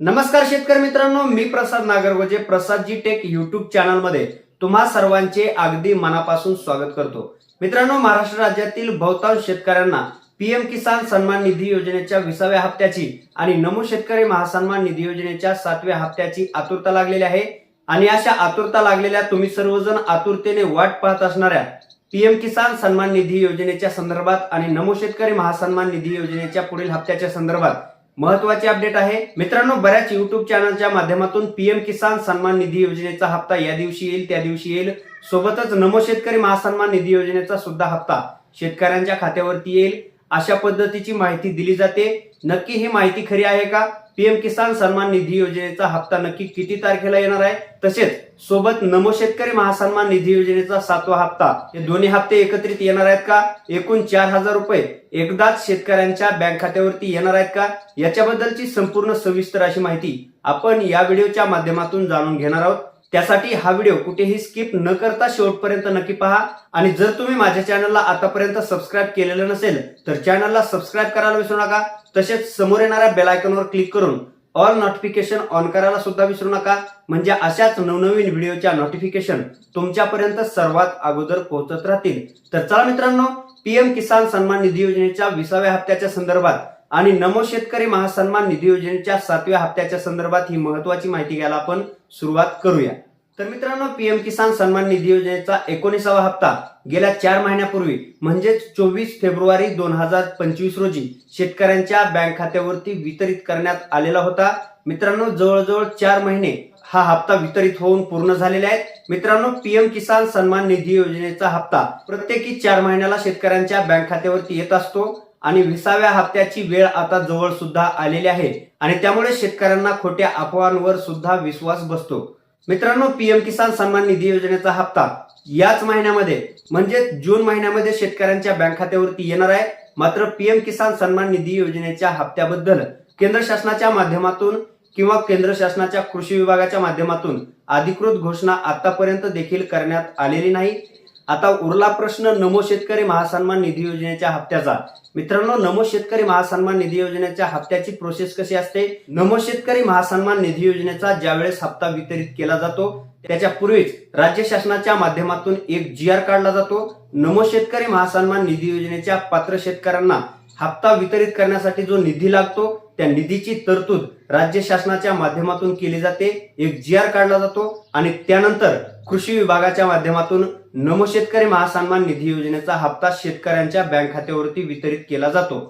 नमस्कार शेतकरी मित्रांनो मी प्रसाद नागरगोजे प्रसादजी टेक युट्यूब चॅनलमध्ये तुम्हा सर्वांचे अगदी मनापासून स्वागत करतो. मित्रांनो महाराष्ट्र राज्यातील बहुतांश शेतकऱ्यांना पीएम किसान सन्मान निधी योजनेच्या विसाव्या हप्त्याची आणि नमो शेतकरी महासन्मान निधी योजनेच्या सातव्या हप्त्याची आतुरता लागलेली आहे. आणि अशा आतुरता लागलेल्या तुम्ही सर्वजण आतुरतेने वाट पाहत असणाऱ्या पीएम किसान सन्मान निधी योजनेच्या संदर्भात आणि नमो शेतकरी महासन्मान निधी योजनेच्या पुढील हप्त्याच्या संदर्भात महत्वाची अपडेट आहे. मित्रांनो बऱ्याच युट्यूब चॅनलच्या माध्यमातून पीएम किसान सन्मान निधी योजनेचा हप्ता या दिवशी येईल त्या दिवशी येईल. सोबतच नमो शेतकरी महासन्मान निधी योजनेचा सुद्धा हप्ता शेतकऱ्यांच्या खात्यावरती येईल. अशा पद्धतीची माहिती दिली जाते. नक्की ही माहिती खरी आहे का? पीएम किसान सन्मान निधी योजनेचा हप्ता नक्की किती तारखेला येणार आहे? तसेच सोबत नमो शेतकरी महासन्मान निधी योजनेचा सातवा हप्ता हे दोन्ही हप्ते एकत्रित येणार आहेत का? एकूण चार हजार रुपये एकदाच शेतकऱ्यांच्या बँक खात्यावरती येणार आहेत का? याच्याबद्दलची संपूर्ण सविस्तर अशी माहिती आपण या व्हिडिओच्या माध्यमातून जाणून घेणार आहोत. त्यासाठी हा व्हिडिओ कुठेही स्किप न करता शेवटपर्यंत नक्की पहा. आणि जर तुम्ही माझ्या चॅनलला आतापर्यंत सबस्क्राईब केलेलं नसेल तर चॅनलला सबस्क्राईब करायला विसरू नका. तसेच समोर येणाऱ्या बेल आयकॉनवर क्लिक करून ऑल नोटिफिकेशन ऑन करायला सुद्धा विसरू नका. म्हणजे अशाच नवनवीन व्हिडिओच्या नोटिफिकेशन तुमच्यापर्यंत सर्वात अगोदर पोहोचत राहतील. तर चला मित्रांनो पीएम किसान सन्मान निधी योजनेच्या विसाव्या हप्त्याच्या संदर्भात आणि नमो शेतकरी महासन्मान निधी योजनेच्या सातव्या हप्त्याच्या संदर्भात ही महत्वाची माहिती घ्यायला आपण सुरुवात करूया. तर मित्रांनो पीएम किसान सन्मान निधी योजनेचा एकोणीसावा हप्ता गेल्या चार महिन्यापूर्वी म्हणजेच चोवीस फेब्रुवारी दोन हजार पंचवीस रोजी शेतकऱ्यांच्या बँक खात्यावरती वितरित करण्यात आलेला होता. मित्रांनो जवळजवळ चार महिने हा हप्ता वितरित होऊन पूर्ण झालेले आहेत. मित्रांनो पीएम किसान सन्मान निधी योजनेचा हप्ता प्रत्येकी चार महिन्याला शेतकऱ्यांच्या बँक खात्यावरती येत असतो. आणि विसाव्या हप्त्याची वेळ आता जवळ सुद्धा आलेली आहे. आणि त्यामुळे शेतकऱ्यांना खोट्या अफवांवर सुद्धा विश्वास बसतो. मित्रांनो पीएम किसान सन्मान निधी योजनेचा हप्ता याच महिन्यामध्ये म्हणजे जून महिन्यामध्ये शेतकऱ्यांच्या बँक खात्यावरती येणार आहे. मात्र पीएम किसान सन्मान निधी योजनेच्या हप्त्याबद्दल केंद्र शासनाच्या माध्यमातून किंवा केंद्र शासनाच्या कृषी विभागाच्या माध्यमातून अधिकृत घोषणा आतापर्यंत देखील करण्यात आलेली नाही. आता उरला प्रश्न नमो शेतकरी महासन्मान निधी योजनेच्या हप्त्याचा. मित्रांनो नमो शेतकरी महासन्मान निधी योजनेच्या हप्त्याची प्रोसेस कशी असते? नमो शेतकरी महासन्मान निधी योजनेचा ज्यावेळेस हप्ता वितरित केला जातो त्याच्या पूर्वीच राज्य शासनाच्या माध्यमातून एक जी आर काढला जातो. नमो शेतकरी महासन्मान निधी योजनेच्या पात्र शेतकऱ्यांना हप्ता वितरित करण्यासाठी जो निधी लागतो त्या निधीची तरतूद राज्य शासनाच्या माध्यमातून केली जाते. एक जी आर काढला जातो आणि त्यानंतर कृषी विभागाच्या माध्यमातून नमो शेतकरी महासन्मान निधी योजनेचा हप्ता शेतकऱ्यांच्या बँक खात्यावरती वितरित केला जातो.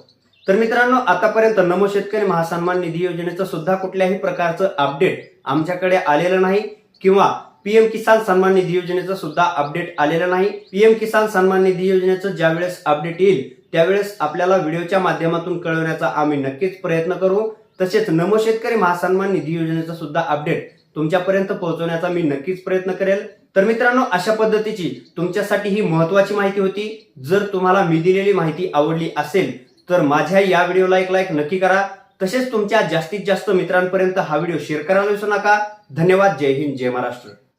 तर मित्रांनो आतापर्यंत नमो शेतकरी महासन्मान निधी योजनेचं सुद्धा कुठल्याही प्रकारचं अपडेट आमच्याकडे आलेलं नाही किंवा पीएम किसान सन्मान निधी योजनेचं सुद्धा अपडेट आलेलं नाही. पीएम किसान सन्मान निधी योजनेचं ज्यावेळेस अपडेट येईल त्यावेळेस आपल्याला व्हिडिओच्या माध्यमातून कळवण्याचा आम्ही नक्कीच प्रयत्न करू. तसेच नमो शेतकरी महासन्मान निधी योजनेचं सुद्धा अपडेट तुमच्यापर्यंत पोहोचवण्याचा मी नक्कीच प्रयत्न करेल. तर मित्रांनो अशा पद्धतीची तुमच्यासाठी ही महत्वाची माहिती होती. जर तुम्हाला मी दिलेली माहिती आवडली असेल तर माझ्या या व्हिडिओला एक लाईक नक्की करा. तसेच तुमच्या जास्तीत जास्त मित्रांपर्यंत हा व्हिडिओ शेअर करायला विसरू नका. धन्यवाद. जय हिंद जय महाराष्ट्र.